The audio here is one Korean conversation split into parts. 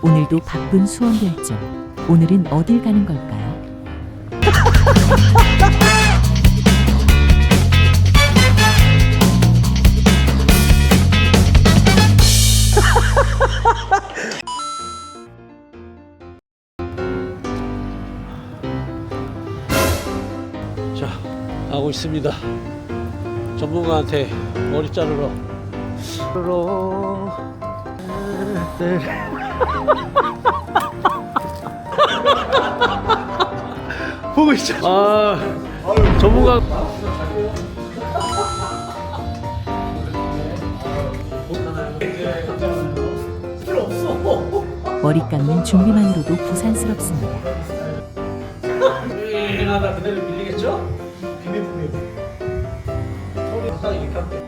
오늘도 바쁜 수원별정. 오늘은 어딜 가는 걸까요? 자, 하고 있습니다. 전문가한테 머리. 자르러. 네. 보고 있죠. 아, 전문가. 머리 깎는 준비만으로도 부산스럽습니다. 하다 그대로 밀리겠죠? 비밀 비밀. 소리 딱 이렇게 할게.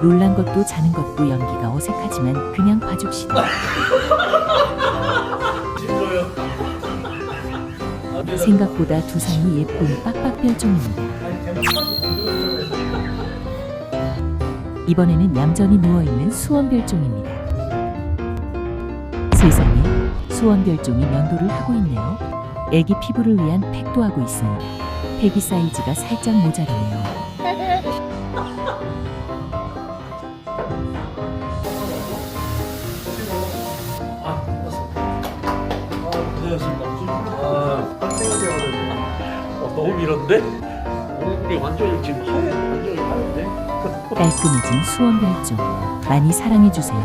놀란 것도 자는 것도 연기가 어색하지만 그냥 봐줍시다. 생각보다 두상이 예쁜 빡빡 별종입니다. 이번에는 얌전히 누워있는 수원별종입니다. 세상에 수원별종이 면도를 하고 있네요. 애기 피부를 위한 팩도 하고 있습니다. 팩이 사이즈가 살짝 모자라네요. 너무 밀었는데? 얼굴이 완전히 지금 하얘, 완전히 하얀데? 깔끔해진 수원별종 많이 사랑해주세요.